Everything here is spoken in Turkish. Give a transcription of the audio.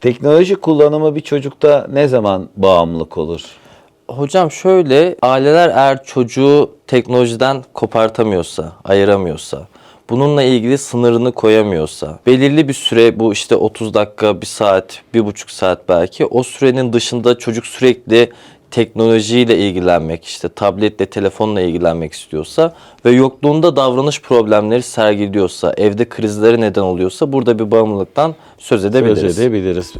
Teknoloji kullanımı bir çocukta ne zaman bağımlılık olur? Hocam şöyle aileler eğer çocuğu teknolojiden kopartamıyorsa, ayıramıyorsa, bununla ilgili sınırını koyamıyorsa, belirli bir süre bu işte 30 dakika, 1 saat, 1,5 saat belki o sürenin dışında çocuk sürekli teknolojiyle ilgilenmek, işte tabletle, telefonla ilgilenmek istiyorsa ve yokluğunda davranış problemleri sergiliyorsa, evde krizlere neden oluyorsa burada bir bağımlılıktan söz edebiliriz. Söz edebiliriz.